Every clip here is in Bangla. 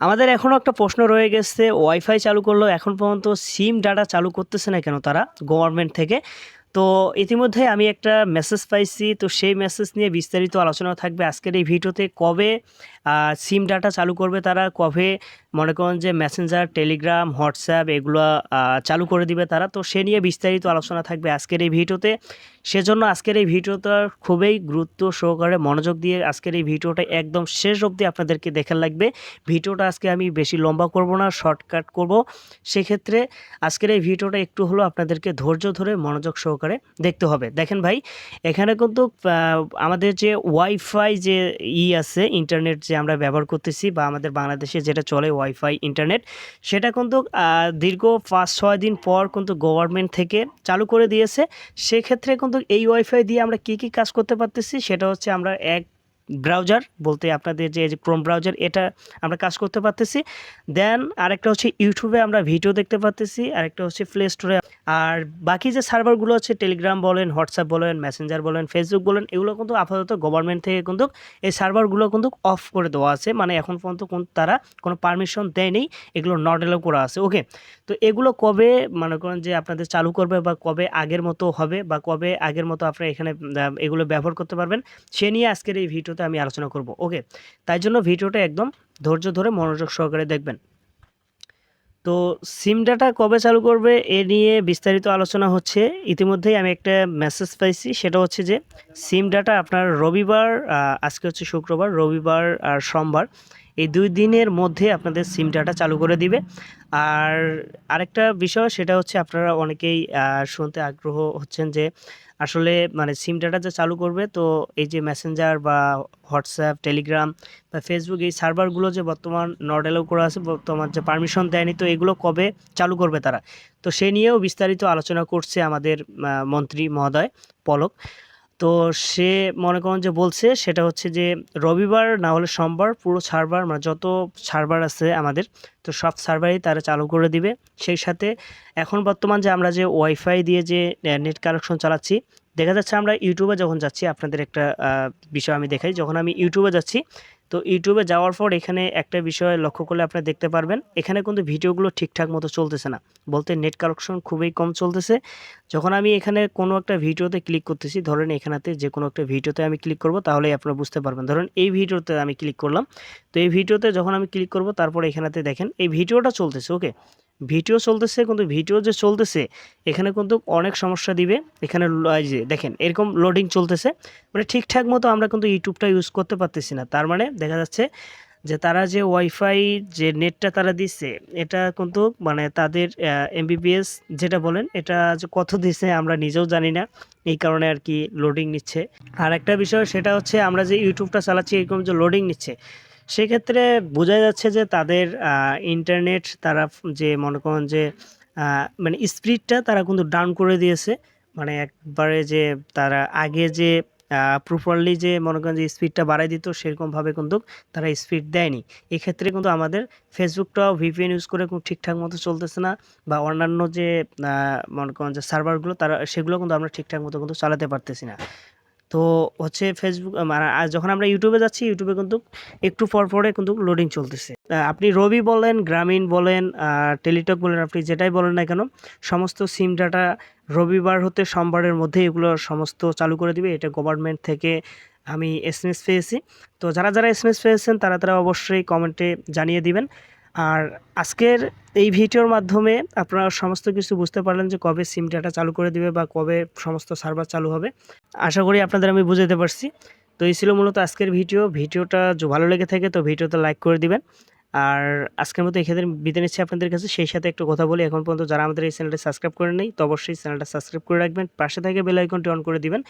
আমাদের এখনও একটা প্রশ্ন রয়ে গেছে ওয়াইফাই চালু করল এখন পর্যন্ত সিম ডাটা চালু করতেছে না কেন তারা গভর্নমেন্ট থেকে? তো ইতিমধ্যে আমি একটা মেসেজ পাইছি। তো সেই মেসেজ নিয়ে বিস্তারিত আলোচনা থাকবে আজকের এই ভিডিওতে। কবে সিম ডাটা চালু করবে তারা, কবে, মনে করেন যে মেসেঞ্জার টেলিগ্রাম হোয়াটসঅ্যাপ এগুলো চালু করে দিবে তারা। তো সে নিয়ে বিস্তারিত আলোচনা থাকবে আজকের এই ভিডিওতে। সেজন্য আজকের এই ভিডিওটা খুবই গুরুত্ব সহকারে মনোযোগ দিয়ে আজকের এই ভিডিওটা একদম শেষ অবধি আপনাদেরকে দেখে লাগবে। ভিডিওটা আজকে আমি বেশি লম্বা করব না শর্টকাট করব। সেক্ষেত্রে আজকের এই ভিডিওটা একটু হলো আপনাদেরকে ধৈর্য ধরে মনোযোগ সহকারে দেখতে হবে। দেখেন ভাই, এখানে কিন্তু আমাদের যে ওয়াইফাই যে ই আছে ইন্টারনেট যে আমরা ব্যবহার করতেছি বা আমাদের বাংলাদেশে যেটা চলে ওয়াইফাই ইন্টারনেট সেটা কিন্তু দীর্ঘ পাঁচ, ছয় দিন পর কিন্তু গভর্নমেন্ট থেকে চালু করে দিয়েছে। সেক্ষেত্রে কিন্তু এই ওয়াইফাই দিয়ে আমরা কি কি কাজ করতে পারতেছি, সেটা হচ্ছে আমরা এক ব্রাউজার বলতে আপনাদের যে ক্রোম ব্রাউজার এটা আমরা কাজ করতে পারতেছি। দেন আরেকটা হচ্ছে ইউটিউবে আমরা ভিডিও দেখতে পারতেছি, আরেকটা হচ্ছে প্লে স্টোরে আর বাকি যে সার্ভারগুলো আছে টেলিগ্রাম বলেন হোয়াটসঅ্যাপ বলেন মেসেঞ্জার বলেন ফেসবুক বলেন, এগুলো কিন্তু আপাতত গভর্নমেন্ট থেকে কিন্তু এই সার্ভারগুলো কিন্তু অফ করে দেওয়া আছে। মানে এখন পর্যন্ত কোন তারা কোনো পারমিশন দেয়নি, এগুলো নট এলাও করা আছে। ওকে তো এগুলো কবে মনে করেন যে আপনাদের চালু করবে বা কবে আগের মতো হবে বা কবে আগের মতো আপনারা এখানে এগুলো ব্যবহার করতে পারবেন, সে নিয়ে আজকের এই ভিডিওতে আমি আলোচনা করব। ওকে তাই জন্য ভিডিওটা একদম ধৈর্য ধরে মনোযোগ সহকারে দেখবেন। তো সিম ডাটা কবে চালু করবে এ নিয়ে বিস্তারিত আলোচনা হচ্ছে। ইতিমধ্যেই আমি একটা মেসেজ পাইছি, সেটা হচ্ছে যে, সিম ডাটা আপনার রবিবার আজকে হচ্ছে শুক্রবার, রবিবার আর সোমবার। এই দুই দিনের মধ্যে আপনাদের সিম ডাটা চালু করে দিবে। আর আরেকটা বিষয়, সেটা হচ্ছে আপনারা অনেকেই শুনতে আগ্রহ হচ্ছেন যে আসলে মানে সিম ডাটা যে চালু করবে, তো এই যে মেসেঞ্জার বা হোয়াটসঅ্যাপ টেলিগ্রাম বা ফেসবুক এই সার্ভারগুলো যে বর্তমান নট এলাও করা আছে, বর্তমান যে পারমিশন দেয়নি, তো এগুলো কবে চালু করবে তারা? তো সে নিয়েও বিস্তারিত আলোচনা করছে আমাদের মন্ত্রী মহোদয় পলক। তো সে মনে করেন যে বলছে, সেটা হচ্ছে যে রবিবার না হলে সোমবার পুরো সার্ভার মানে যত সার্ভার আছে আমাদের, তো সব সার্ভারই তারা চালু করে দিবে। সেই সাথে এখন বর্তমান যে আমরা যে ওয়াইফাই দিয়ে যে নেট কানেকশন চালাচ্ছি, দেখা যাচ্ছে আমরা ইউটিউবে যখন যাচ্ছি, আপনাদের একটা বিষয় আমি দেখাই, যখন আমি ইউটিউবে যাচ্ছি তো ইউটিউবে যাওয়ার পর এখানে একটা বিষয় লক্ষ্য করলে আপনারা দেখতে পারবেন, এখানে কিন্তু ভিডিওগুলো ঠিকঠাক মতো চলতেছে না। বলতে নেট কানেকশন খুবই কম চলতেছে। যখন আমি এখানে কোনো একটা ভিডিওতে ক্লিক করতেছি, ধরেন এখানেতে যে কোনো একটা ভিডিওতে আমি ক্লিক করব, তাহলেই আপনারা বুঝতে পারবেন। ধরেন এই ভিডিওতে আমি ক্লিক করলাম, তো এই ভিডিওতে যখন আমি ক্লিক করব, তারপর এখানেতে দেখেন এই ভিডিওটা চলতেছে, ওকে? ভিডিও চলতেছে, কিন্তু ভিডিও যে চলতেছে, এখানে কিন্তু অনেক সমস্যা দিবে। এখানে যে দেখেন, এরকম লোডিং চলতেছে। মানে ঠিকঠাক মতো আমরা কিন্তু ইউটিউবটা ইউজ করতে পারতেছি না। তার মানে দেখা যাচ্ছে যে তারা যে ওয়াইফাই যে নেটটা তারা দিচ্ছে, এটা কিন্তু মানে তাদের এমবিবিএস যেটা বলেন, এটা যে কত দিচ্ছে আমরা নিজেও জানি না। এই কারণে আর কি লোডিং নিচ্ছে। আর একটা বিষয় সেটা হচ্ছে আমরা যে ইউটিউবটা চালাচ্ছি, এরকম যে লোডিং নিচ্ছে সেক্ষেত্রে বোঝা যাচ্ছে যে তাদের ইন্টারনেট তারা যে মনে করেন যে মানে স্পিডটা তারা কিন্তু ডাউন করে দিয়েছে। মানে একবারে যে তারা আগে যে প্রপারলি যে মনে করেন যে স্পিডটা বাড়াই দিত সেরকমভাবে কিন্তু তারা স্পিড দেয়নি। এক্ষেত্রে কিন্তু আমাদের ফেসবুকটাও ভিপিএন ইউজ করে কোনো ঠিকঠাক মতো চলতেছে না বা অন্যান্য যে মনে করেন যে সার্ভারগুলো তারা সেগুলো কিন্তু আমরা ঠিকঠাক মতো কিন্তু চালাতে পারতেছি না। তো হচ্ছে ফেসবুক মানে যখন আমরা ইউটিউবে যাচ্ছি ইউটিউবে কিন্তু একটু পর পরে কিন্তু লোডিং চলতেছে। আপনি রবি বলেন গ্রামীণ বলেন টেলিটক বলেন, আপনি যেটাই বলেন না কেন, সমস্ত সিম ডাটা রবিবার হতে সোমবারের মধ্যে এগুলো সমস্ত চালু করে দিবে। এটা গভর্নমেন্ট থেকে আমি এস এম এস পেয়েছি। তো যারা যারা এস এম এস পেয়েছেন, তারা তারা অবশ্যই কমেন্টে জানিয়ে দিবেন। আর আজকের এই ভিডিওর মাধ্যমে আপনারা সমস্ত কিছু বুঝতে পারলেন যে কবে সিম ডাটা চালু করে দিবে বা কবে সমস্ত সার্ভার চালু হবে। আশা করি আপনাদের আমি বুঝাতে পারছি। তো এই ছিল মূলত আজকের ভিডিও। ভিডিওটা ভালো লেগে থাকে তো ভিডিওতে লাইক করে দিবেন। আর আজকের মতো এখানে বিদায় নিচ্ছি আপনাদের কাছে। সেই সাথে একটু কথা বলি। এখন পর্যন্ত যারা আমাদের এই চ্যানেলটা সাবস্ক্রাইব করে নেই, তো অবশ্যই চ্যানেলটা সাবস্ক্রাইব করে রাখবেন। পাশে থেকে বেল আইকনটি অন করে দিবেন।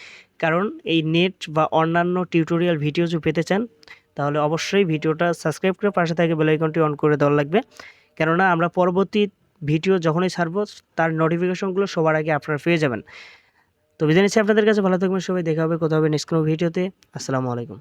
কারণ এই নেট বা অন্যান্য টিউটোরিয়াল ভিডিও যদি পেতে চান তাহলে অবশ্যই ভিডিওটা সাবস্ক্রাইব করে পাশে থাকে বেলাইকনটি অন করে দেওয়া লাগবে। কেননা আমরা পরবর্তী ভিডিও যখনই ছাড়বো, তার নোটিফিকেশনগুলো সবার আগে আপনারা পেয়ে যাবেন। তো বিদায় নিচ্ছি আপনাদের কাছে, ভালো থাকবেন সবাই, দেখা হবে কোথাও হবে নেক্সট কোনো ভিডিওতে আসসালামু আলাইকুম।